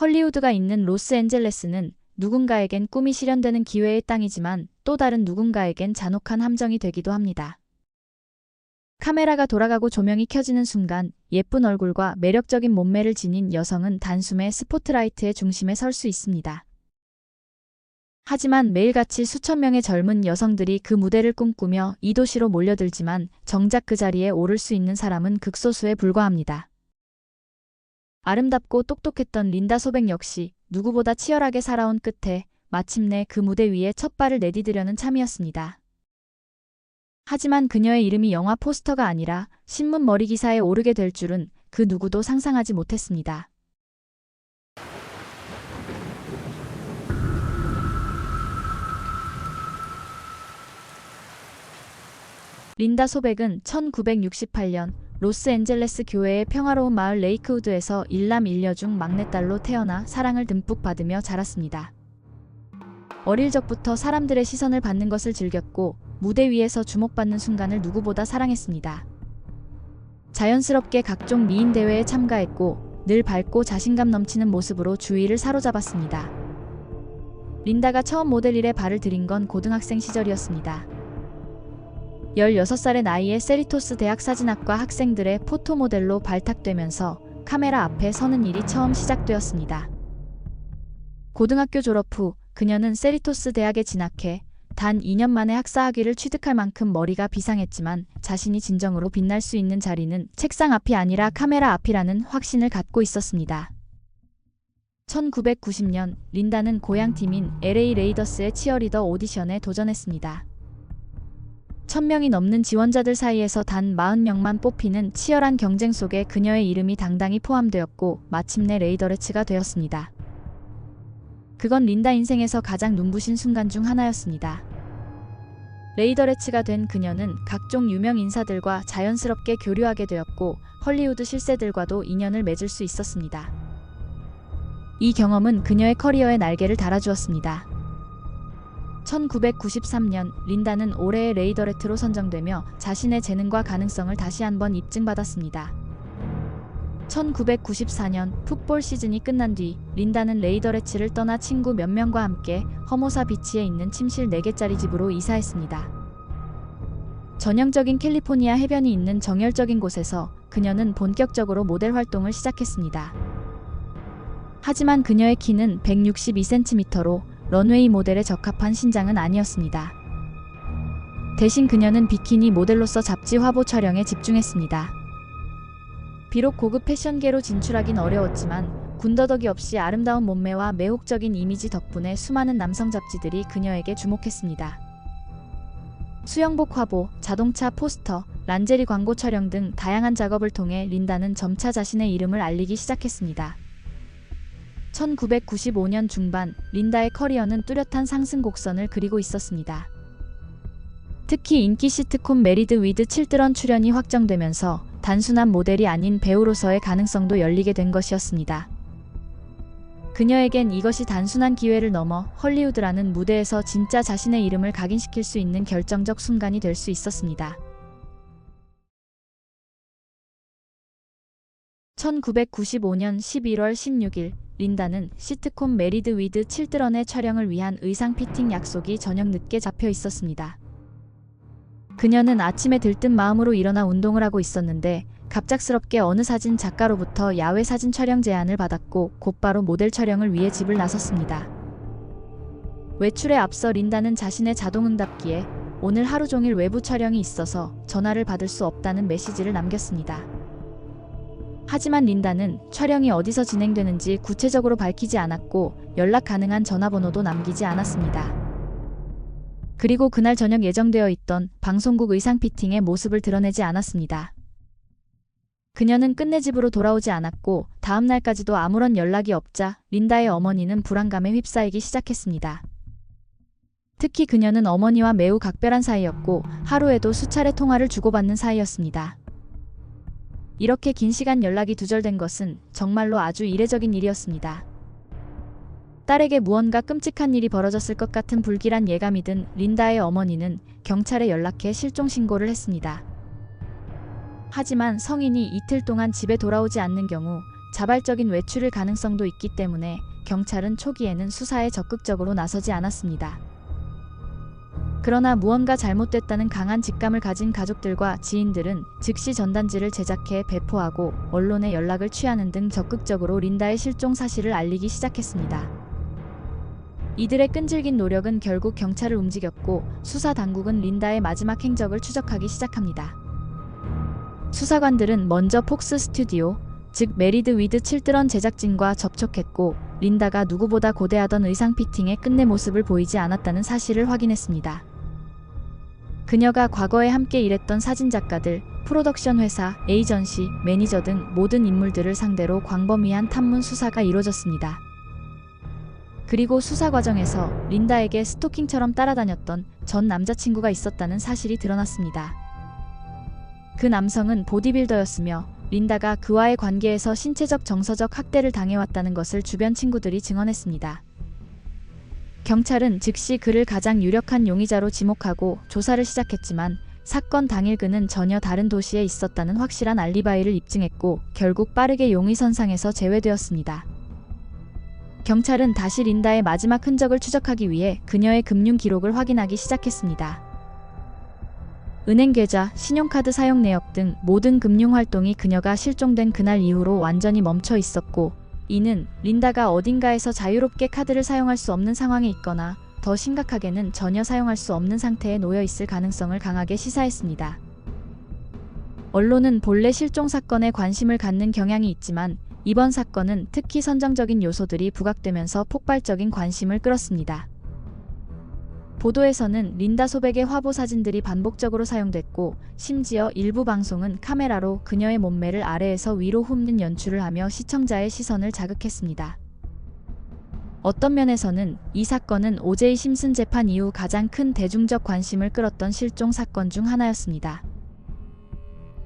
헐리우드가 있는 로스앤젤레스는 누군가에겐 꿈이 실현되는 기회의 땅이지만 또 다른 누군가에겐 잔혹한 함정이 되기도 합니다. 카메라가 돌아가고 조명이 켜지는 순간 예쁜 얼굴과 매력적인 몸매를 지닌 여성은 단숨에 스포트라이트의 중심에 설 수 있습니다. 하지만 매일같이 수천 명의 젊은 여성들이 그 무대를 꿈꾸며 이 도시로 몰려들지만 정작 그 자리에 오를 수 있는 사람은 극소수에 불과합니다. 아름답고 똑똑했던 린다 소백 역시 누구보다 치열하게 살아온 끝에 마침내 그 무대 위에 첫 발을 내디디려는 참이었습니다. 하지만 그녀의 이름이 영화 포스터가 아니라 신문 머리 기사에 오르게 될 줄은 그 누구도 상상하지 못했습니다. 린다 소백은 1968년 로스앤젤레스 교회의 평화로운 마을 레이크우드에서 일남 일녀 중 막내딸로 태어나 사랑을 듬뿍 받으며 자랐습니다. 어릴 적부터 사람들의 시선을 받는 것을 즐겼고 무대 위에서 주목받는 순간을 누구보다 사랑했습니다. 자연스럽게 각종 미인 대회에 참가했고 늘 밝고 자신감 넘치는 모습으로 주의를 사로잡았습니다. 린다가 처음 모델 일에 발을 들인 건 고등학생 시절이었습니다. 16살의 나이에 세리토스 대학 사진학과 학생들의 포토 모델로 발탁되면서 카메라 앞에 서는 일이 처음 시작되었습니다. 고등학교 졸업 후 그녀는 세리토스 대학에 진학해 단 2년 만에 학사학위를 취득할 만큼 머리가 비상했지만 자신이 진정으로 빛날 수 있는 자리는 책상 앞이 아니라 카메라 앞이라는 확신을 갖고 있었습니다. 1990년 린다는 고향팀인 LA 레이더스의 치어리더 오디션에 도전했습니다. 1000명이 넘는 지원자들 사이에서 단 40명만 뽑히는 치열한 경쟁 속에 그녀의 이름이 당당히 포함되었고 마침내 레이더레츠가 되었습니다. 그건 린다 인생에서 가장 눈부신 순간 중 하나였습니다. 레이더레츠가 된 그녀는 각종 유명 인사들과 자연스럽게 교류하게 되었고 헐리우드 실세들과도 인연을 맺을 수 있었습니다. 이 경험은 그녀의 커리어에 날개를 달아주었습니다. 1993년 린다는 올해의 레이더레트로 선정되며 자신의 재능과 가능성을 다시 한번 입증받았습니다. 1994년 풋볼 시즌이 끝난 뒤 린다는 레이더레츠를 떠나 친구 몇 명과 함께 허모사 비치에 있는 침실 4개짜리 집으로 이사했습니다. 전형적인 캘리포니아 해변이 있는 정열적인 곳에서 그녀는 본격적으로 모델 활동을 시작했습니다. 하지만 그녀의 키는 162cm로 런웨이 모델에 적합한 신장은 아니었습니다. 대신 그녀는 비키니 모델로서 잡지 화보 촬영에 집중했습니다. 비록 고급 패션계로 진출하긴 어려웠지만 군더더기 없이 아름다운 몸매와 매혹적인 이미지 덕분에 수많은 남성 잡지들이 그녀에게 주목했습니다. 수영복 화보, 자동차 포스터, 란제리 광고 촬영 등 다양한 작업을 통해 린다는 점차 자신의 이름을 알리기 시작했습니다. 1995년 중반 린다의 커리어는 뚜렷한 상승 곡선을 그리고 있었습니다. 특히 인기 시트콤 메리드 위드 칠드런 출연이 확정되면서 단순한 모델이 아닌 배우로서의 가능성도 열리게 된 것이었습니다. 그녀에겐 이것이 단순한 기회를 넘어 헐리우드라는 무대에서 진짜 자신의 이름을 각인시킬 수 있는 결정적 순간이 될 수 있었습니다. 1995년 11월 16일 린다는 시트콤 메리드 위드 칠드런의 촬영을 위한 의상 피팅 약속이 저녁 늦게 잡혀 있었습니다. 그녀는 아침에 들뜬 마음으로 일어나 운동을 하고 있었는데 갑작스럽게 어느 사진 작가로부터 야외 사진 촬영 제안을 받았고 곧바로 모델 촬영을 위해 집을 나섰습니다. 외출에 앞서 린다는 자신의 자동응답기에 오늘 하루 종일 외부 촬영이 있어서 전화를 받을 수 없다는 메시지를 남겼습니다. 하지만 린다는 촬영이 어디서 진행되는지 구체적으로 밝히지 않았고 연락 가능한 전화번호도 남기지 않았습니다. 그리고 그날 저녁 예정되어 있던 방송국 의상 피팅의 모습을 드러내지 않았습니다. 그녀는 끝내 집으로 돌아오지 않았고 다음 날까지도 아무런 연락이 없자 린다의 어머니는 불안감에 휩싸이기 시작했습니다. 특히 그녀는 어머니와 매우 각별한 사이였고 하루에도 수차례 통화를 주고받는 사이였습니다. 이렇게 긴 시간 연락이 두절된 것은 정말로 아주 이례적인 일이었습니다. 딸에게 무언가 끔찍한 일이 벌어졌을 것 같은 불길한 예감이 든 린다의 어머니는 경찰에 연락해 실종 신고를 했습니다. 하지만 성인이 이틀 동안 집에 돌아오지 않는 경우 자발적인 외출일 가능성도 있기 때문에 경찰은 초기에는 수사에 적극적으로 나서지 않았습니다. 그러나 무언가 잘못됐다는 강한 직감을 가진 가족들과 지인들은 즉시 전단지를 제작해 배포하고 언론에 연락을 취하는 등 적극적으로 린다의 실종 사실을 알리기 시작했습니다. 이들의 끈질긴 노력은 결국 경찰을 움직였고 수사 당국은 린다의 마지막 행적을 추적하기 시작합니다. 수사관들은 먼저 폭스 스튜디오, 즉 메리드 위드 칠드런 제작진과 접촉했고 린다가 누구보다 고대하던 의상 피팅의 끝내 모습을 보이지 않았다는 사실을 확인했습니다. 그녀가 과거에 함께 일했던 사진작가들, 프로덕션 회사, 에이전시, 매니저 등 모든 인물들을 상대로 광범위한 탐문 수사가 이루어졌습니다. 그리고 수사 과정에서 린다에게 스토킹처럼 따라다녔던 전 남자친구가 있었다는 사실이 드러났습니다. 그 남성은 보디빌더였으며 린다가 그와의 관계에서 신체적 정서적 학대를 당해왔다는 것을 주변 친구들이 증언했습니다. 경찰은 즉시 그를 가장 유력한 용의자로 지목하고 조사를 시작했지만 사건 당일 그는 전혀 다른 도시에 있었다는 확실한 알리바이를 입증했고 결국 빠르게 용의선상에서 제외되었습니다. 경찰은 다시 린다의 마지막 흔적을 추적하기 위해 그녀의 금융 기록을 확인하기 시작했습니다. 은행 계좌, 신용카드 사용 내역 등 모든 금융 활동이 그녀가 실종된 그날 이후로 완전히 멈춰 있었고, 이는 린다가 어딘가에서 자유롭게 카드를 사용할 수 없는 상황에 있거나 더 심각하게는 전혀 사용할 수 없는 상태에 놓여 있을 가능성을 강하게 시사했습니다. 언론은 본래 실종 사건에 관심을 갖는 경향이 있지만 이번 사건은 특히 선정적인 요소들이 부각되면서 폭발적인 관심을 끌었습니다. 보도에서는 린다 소백의 화보 사진들이 반복적으로 사용됐고 심지어 일부 방송은 카메라로 그녀의 몸매를 아래에서 위로 훑는 연출을 하며 시청자의 시선을 자극했습니다. 어떤 면에서는 이 사건은 오제이 심슨 재판 이후 가장 큰 대중적 관심을 끌었던 실종 사건 중 하나였습니다.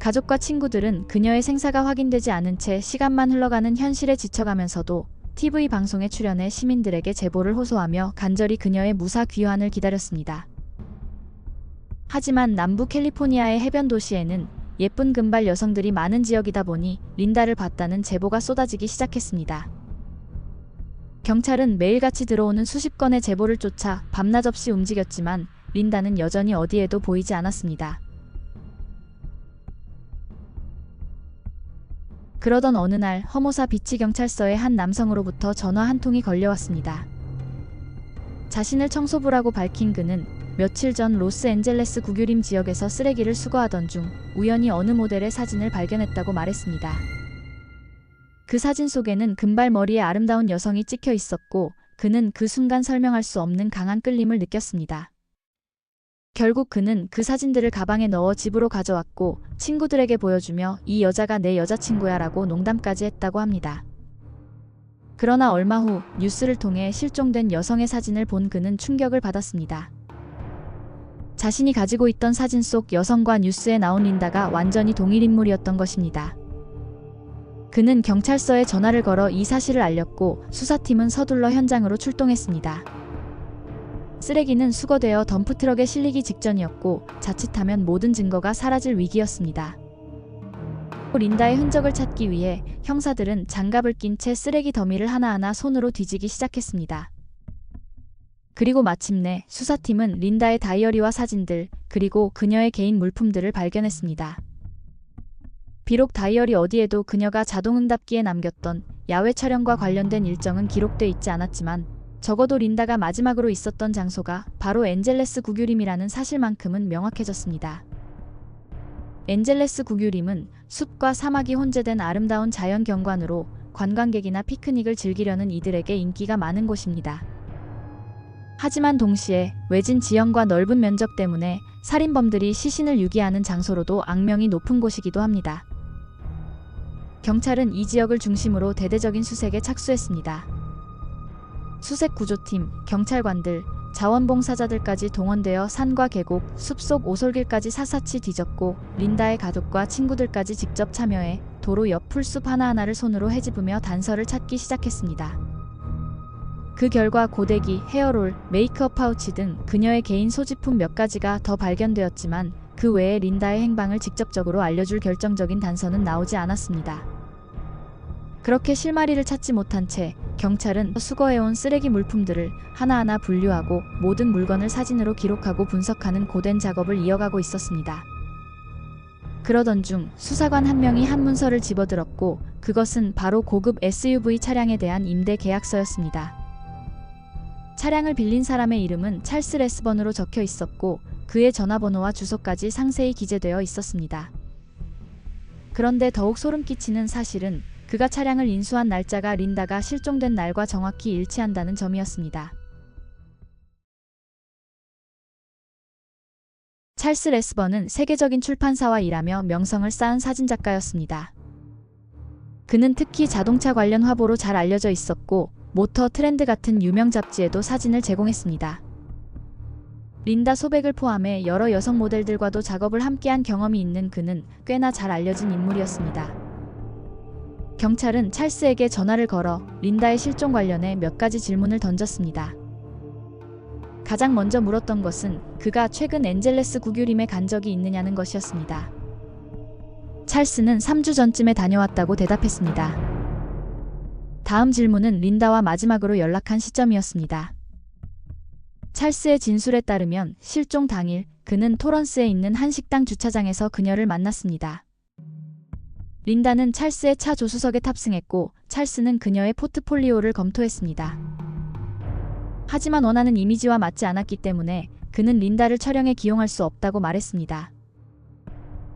가족과 친구들은 그녀의 생사가 확인되지 않은 채 시간만 흘러가는 현실에 지쳐가면서도 TV 방송에 출연해 시민들에게 제보를 호소하며 간절히 그녀의 무사 귀환을 기다렸습니다. 하지만 남부 캘리포니아의 해변 도시에는 예쁜 금발 여성들이 많은 지역이다 보니 린다를 봤다는 제보가 쏟아지기 시작했습니다. 경찰은 매일같이 들어오는 수십 건의 제보를 쫓아 밤낮 없이 움직였지만 린다는 여전히 어디에도 보이지 않았습니다. 그러던 어느 날 허모사 비치 경찰서의 한 남성으로부터 전화 한 통이 걸려왔습니다. 자신을 청소부라고 밝힌 그는 며칠 전 로스앤젤레스 구규림 지역에서 쓰레기를 수거하던 중 우연히 어느 모델의 사진을 발견했다고 말했습니다. 그 사진 속에는 금발 머리의 아름다운 여성이 찍혀 있었고 그는 그 순간 설명할 수 없는 강한 끌림을 느꼈습니다. 결국 그는 그 사진들을 가방에 넣어 집으로 가져왔고 친구들에게 보여주며 이 여자가 내 여자친구야 라고 농담까지 했다고 합니다. 그러나 얼마 후 뉴스를 통해 실종된 여성의 사진을 본 그는 충격을 받았습니다. 자신이 가지고 있던 사진 속 여성과 뉴스에 나온 린다가 완전히 동일 인물이었던 것입니다. 그는 경찰서에 전화를 걸어 이 사실을 알렸고 수사팀은 서둘러 현장으로 출동했습니다. 쓰레기는 수거되어 덤프트럭에 실리기 직전이었고 자칫하면 모든 증거가 사라질 위기였습니다. 린다의 흔적을 찾기 위해 형사들은 장갑을 낀 채 쓰레기 더미를 하나하나 손으로 뒤지기 시작했습니다. 그리고 마침내 수사팀은 린다의 다이어리와 사진들, 그리고 그녀의 개인 물품들을 발견했습니다. 비록 다이어리 어디에도 그녀가 자동응답기에 남겼던 야외 촬영과 관련된 일정은 기록돼 있지 않았지만 적어도 린다가 마지막으로 있었던 장소가 바로 엔젤레스 구규림이라는 사실만큼은 명확해졌습니다. 엔젤레스 구규림은 숲과 사막이 혼재된 아름다운 자연 경관으로 관광객이나 피크닉을 즐기려는 이들에게 인기가 많은 곳입니다. 하지만 동시에 외진 지형과 넓은 면적 때문에 살인범들이 시신을 유기하는 장소로도 악명이 높은 곳이기도 합니다. 경찰은 이 지역을 중심으로 대대적인 수색에 착수했습니다. 수색 구조팀, 경찰관들, 자원봉사자들까지 동원되어 산과 계곡, 숲속 오솔길까지 사사치 뒤졌고 린다의 가족과 친구들까지 직접 참여해 도로 옆 풀숲 하나하나를 손으로 헤집으며 단서를 찾기 시작했습니다. 그 결과 고데기, 헤어롤, 메이크업 파우치 등 그녀의 개인 소지품 몇 가지가 더 발견되었지만 그 외에 린다의 행방을 직접적으로 알려줄 결정적인 단서는 나오지 않았습니다. 그렇게 실마리를 찾지 못한 채 경찰은 수거해온 쓰레기 물품들을 하나하나 분류하고 모든 물건을 사진으로 기록하고 분석하는 고된 작업을 이어가고 있었습니다. 그러던 중 수사관 한 명이 한 문서를 집어들었고 그것은 바로 고급 SUV 차량에 대한 임대 계약서였습니다. 차량을 빌린 사람의 이름은 찰스 레스번으로 적혀 있었고 그의 전화번호와 주소까지 상세히 기재되어 있었습니다. 그런데 더욱 소름 끼치는 사실은 그가 차량을 인수한 날짜가 린다가 실종된 날과 정확히 일치한다는 점이었습니다. 찰스 레스번은 세계적인 출판사와 일하며 명성을 쌓은 사진작가였습니다. 그는 특히 자동차 관련 화보로 잘 알려져 있었고 모터 트렌드 같은 유명 잡지에도 사진을 제공했습니다. 린다 소백을 포함해 여러 여성 모델들과도 작업을 함께한 경험이 있는 그는 꽤나 잘 알려진 인물이었습니다. 경찰은 찰스에게 전화를 걸어 린다의 실종 관련해 몇 가지 질문을 던졌습니다. 가장 먼저 물었던 것은 그가 최근 엔젤레스 구규림에 간 적이 있느냐는 것이었습니다. 찰스는 3주 전쯤에 다녀왔다고 대답했습니다. 다음 질문은 린다와 마지막으로 연락한 시점이었습니다. 찰스의 진술에 따르면 실종 당일 그는 토런스에 있는 한 식당 주차장에서 그녀를 만났습니다. 린다는 찰스의 차 조수석에 탑승했고 찰스는 그녀의 포트폴리오를 검토했습니다. 하지만 원하는 이미지와 맞지 않았기 때문에 그는 린다를 촬영에 기용할 수 없다고 말했습니다.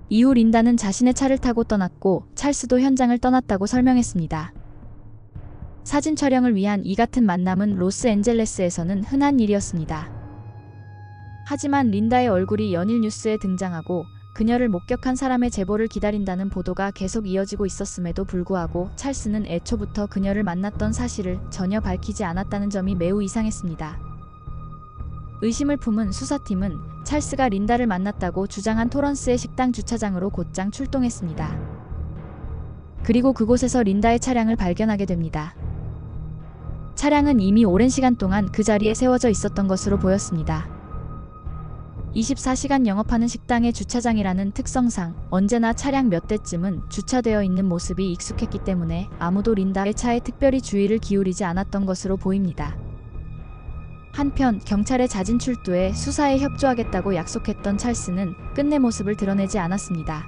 이후 린다는 자신의 차를 타고 떠났고 찰스도 현장을 떠났다고 설명했습니다. 사진 촬영을 위한 이 같은 만남은 로스앤젤레스에서는 흔한 일이었습니다. 하지만 린다의 얼굴이 연일 뉴스에 등장하고 그녀를 목격한 사람의 제보를 기다린다는 보도가 계속 이어지고 있었음에도 불구하고 찰스는 애초부터 그녀를 만났던 사실을 전혀 밝히지 않았다는 점이 매우 이상했습니다. 의심을 품은 수사팀은 찰스가 린다를 만났다고 주장한 토런스의 식당 주차장으로 곧장 출동했습니다. 그리고 그곳에서 린다의 차량을 발견하게 됩니다. 차량은 이미 오랜 시간 동안 그 자리에 세워져 있었던 것으로 보였습니다. 24시간 영업하는 식당의 주차장이라는 특성상 언제나 차량 몇 대쯤은 주차되어 있는 모습이 익숙했기 때문에 아무도 린다의 차에 특별히 주의를 기울이지 않았던 것으로 보입니다. 한편 경찰의 잦은 출두에 수사에 협조하겠다고 약속했던 찰스는 끝내 모습을 드러내지 않았습니다.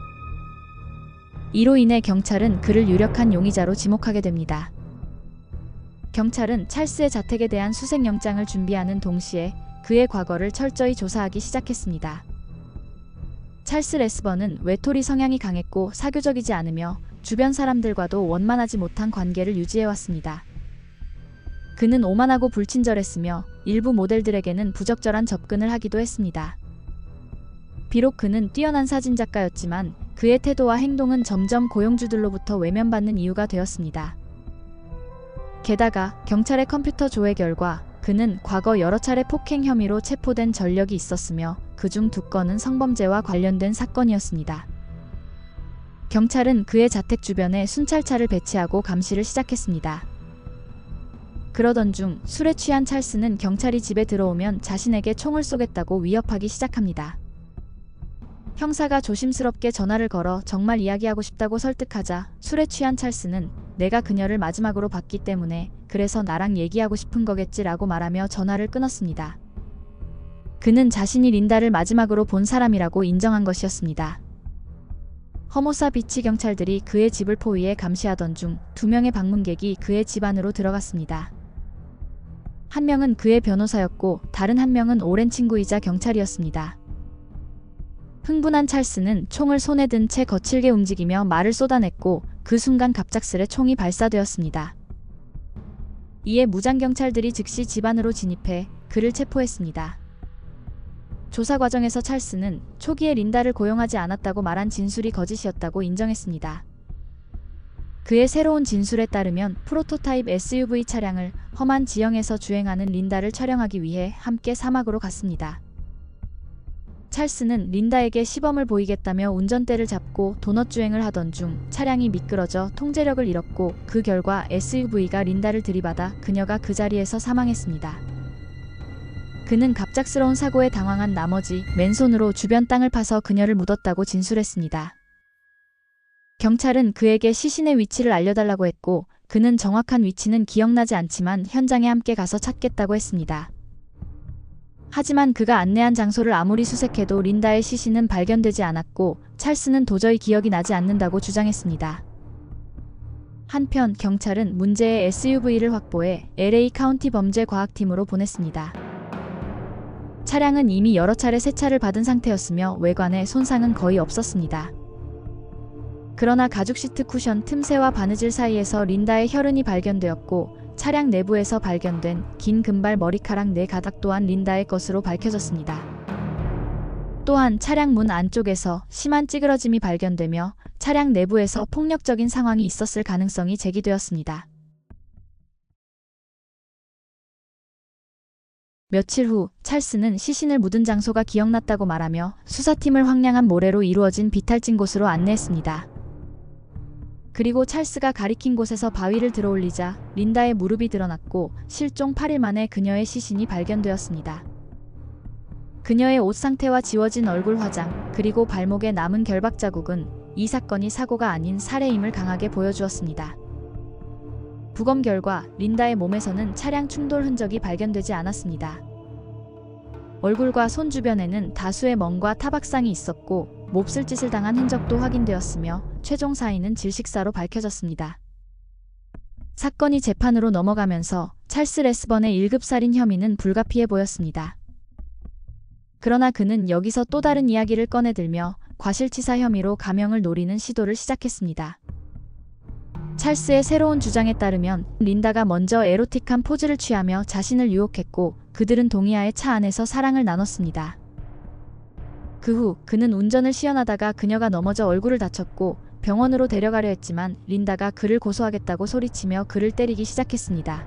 이로 인해 경찰은 그를 유력한 용의자로 지목하게 됩니다. 경찰은 찰스의 자택에 대한 수색영장을 준비하는 동시에 그의 과거를 철저히 조사하기 시작했습니다. 찰스 레스번은 외톨이 성향이 강했고 사교적이지 않으며 주변 사람들과도 원만하지 못한 관계를 유지해왔습니다. 그는 오만하고 불친절했으며 일부 모델들에게는 부적절한 접근을 하기도 했습니다. 비록 그는 뛰어난 사진작가였지만 그의 태도와 행동은 점점 고용주들로부터 외면받는 이유가 되었습니다. 게다가 경찰의 컴퓨터 조회 결과 그는 과거 여러 차례 폭행 혐의로 체포된 전력이 있었으며 그중 두 건은 성범죄와 관련된 사건이었습니다. 경찰은 그의 자택 주변에 순찰차를 배치하고 감시를 시작했습니다. 그러던 중 술에 취한 찰스는 경찰이 집에 들어오면 자신에게 총을 쏘겠다고 위협하기 시작합니다. 형사가 조심스럽게 전화를 걸어 정말 이야기하고 싶다고 설득하자 술에 취한 찰스는 내가 그녀를 마지막으로 봤기 때문에 그래서 나랑 얘기하고 싶은 거겠지라고 말하며 전화를 끊었습니다. 그는 자신이 린다를 마지막으로 본 사람이라고 인정한 것이었습니다. 허모사 비치 경찰들이 그의 집을 포위해 감시하던 중 두 명의 방문객이 그의 집 안으로 들어갔습니다. 한 명은 그의 변호사였고 다른 한 명은 오랜 친구이자 경찰이었습니다. 흥분한 찰스는 총을 손에 든 채 거칠게 움직이며 말을 쏟아냈고 그 순간 갑작스레 총이 발사되었습니다. 이에 무장경찰들이 즉시 집 안으로 진입해 그를 체포했습니다. 조사 과정에서 찰스는 초기에 린다를 고용하지 않았다고 말한 진술이 거짓이었다고 인정했습니다. 그의 새로운 진술에 따르면 프로토타입 SUV 차량을 험한 지형에서 주행하는 린다를 촬영하기 위해 함께 사막으로 갔습니다. 찰스는 린다에게 시범을 보이겠다며 운전대를 잡고 도넛 주행을 하던 중 차량이 미끄러져 통제력을 잃었고 그 결과 SUV가 린다를 들이받아 그녀가 그 자리에서 사망했습니다. 그는 갑작스러운 사고에 당황한 나머지 맨손으로 주변 땅을 파서 그녀를 묻었다고 진술했습니다. 경찰은 그에게 시신의 위치를 알려달라고 했고 그는 정확한 위치는 기억나지 않지만 현장에 함께 가서 찾겠다고 했습니다. 하지만 그가 안내한 장소를 아무리 수색해도 린다의 시신은 발견되지 않았고 찰스는 도저히 기억이 나지 않는다고 주장했습니다. 한편 경찰은 문제의 SUV를 확보해 LA 카운티 범죄 과학팀으로 보냈습니다. 차량은 이미 여러 차례 세차를 받은 상태였으며 외관에 손상은 거의 없었습니다. 그러나 가죽 시트 쿠션 틈새와 바느질 사이에서 린다의 혈흔이 발견되었고 차량 내부에서 발견된 긴 금발 머리카락 네 가닥 또한 린다의 것으로 밝혀졌습니다. 또한 차량 문 안쪽에서 심한 찌그러짐이 발견되며 차량 내부에서 폭력적인 상황이 있었을 가능성이 제기되었습니다. 며칠 후 찰스는 시신을 묻은 장소가 기억났다고 말하며 수사팀을 황량한 모래로 이루어진 비탈진 곳으로 안내했습니다. 그리고 찰스가 가리킨 곳에서 바위를 들어올리자 린다의 무릎이 드러났고 실종 8일 만에 그녀의 시신이 발견되었습니다. 그녀의 옷 상태와 지워진 얼굴 화장, 그리고 발목에 남은 결박 자국은 이 사건이 사고가 아닌 살해임을 강하게 보여주었습니다. 부검 결과 린다의 몸에서는 차량 충돌 흔적이 발견되지 않았습니다. 얼굴과 손 주변에는 다수의 멍과 타박상이 있었고 몹쓸 짓을 당한 흔적도 확인되었으며 최종 사인은 질식사로 밝혀졌습니다. 사건이 재판으로 넘어가면서 찰스 레스번의 1급 살인 혐의는 불가피해 보였습니다. 그러나 그는 여기서 또 다른 이야기를 꺼내들며 과실치사 혐의로 감형을 노리는 시도를 시작했습니다. 찰스의 새로운 주장에 따르면 린다가 먼저 에로틱한 포즈를 취하며 자신을 유혹했고 그들은 동의하에 차 안에서 사랑을 나눴습니다. 그 후 그는 운전을 시연하다가 그녀가 넘어져 얼굴을 다쳤고 병원으로 데려가려 했지만 린다가 그를 고소하겠다고 소리치며 그를 때리기 시작했습니다.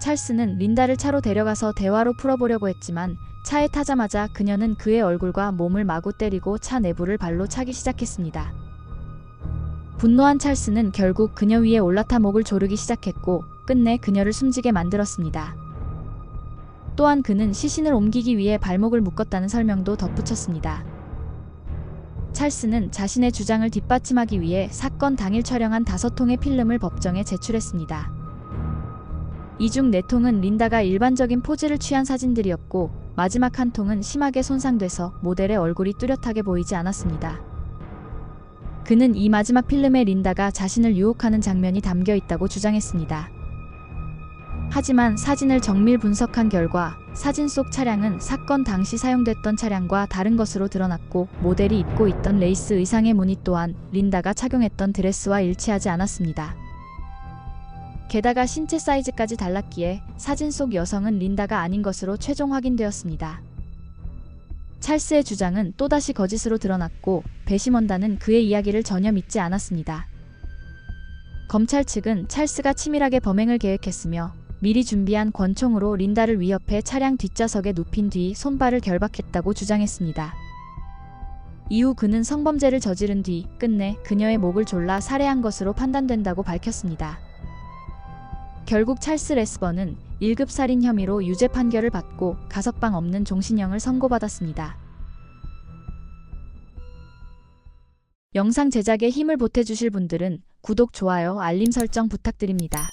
찰스는 린다를 차로 데려가서 대화로 풀어보려고 했지만 차에 타자마자 그녀는 그의 얼굴과 몸을 마구 때리고 차 내부를 발로 차기 시작했습니다. 분노한 찰스는 결국 그녀 위에 올라타 목을 조르기 시작했고 끝내 그녀를 숨지게 만들었습니다. 또한 그는 시신을 옮기기 위해 발목을 묶었다는 설명도 덧붙였습니다. 찰스는 자신의 주장을 뒷받침하기 위해 사건 당일 촬영한 다섯 통의 필름을 법정에 제출했습니다. 이 중 네 통은 린다가 일반적인 포즈를 취한 사진들이었고 마지막 한 통은 심하게 손상돼서 모델의 얼굴이 뚜렷하게 보이지 않았습니다. 그는 이 마지막 필름에 린다가 자신을 유혹하는 장면이 담겨 있다고 주장했습니다. 하지만 사진을 정밀 분석한 결과 사진 속 차량은 사건 당시 사용됐던 차량과 다른 것으로 드러났고 모델이 입고 있던 레이스 의상의 무늬 또한 린다가 착용했던 드레스와 일치하지 않았습니다. 게다가 신체 사이즈까지 달랐기에 사진 속 여성은 린다가 아닌 것으로 최종 확인되었습니다. 찰스의 주장은 또다시 거짓으로 드러났고 배심원단은 그의 이야기를 전혀 믿지 않았습니다. 검찰 측은 찰스가 치밀하게 범행을 계획했으며 미리 준비한 권총으로 린다를 위협해 차량 뒷좌석에 눕힌 뒤 손발을 결박했다고 주장했습니다. 이후 그는 성범죄를 저지른 뒤 끝내 그녀의 목을 졸라 살해한 것으로 판단된다고 밝혔습니다. 결국 찰스 레스번은 1급 살인 혐의로 유죄 판결을 받고 가석방 없는 종신형을 선고받았습니다. 영상 제작에 힘을 보태주실 분들은 구독, 좋아요, 알림 설정 부탁드립니다.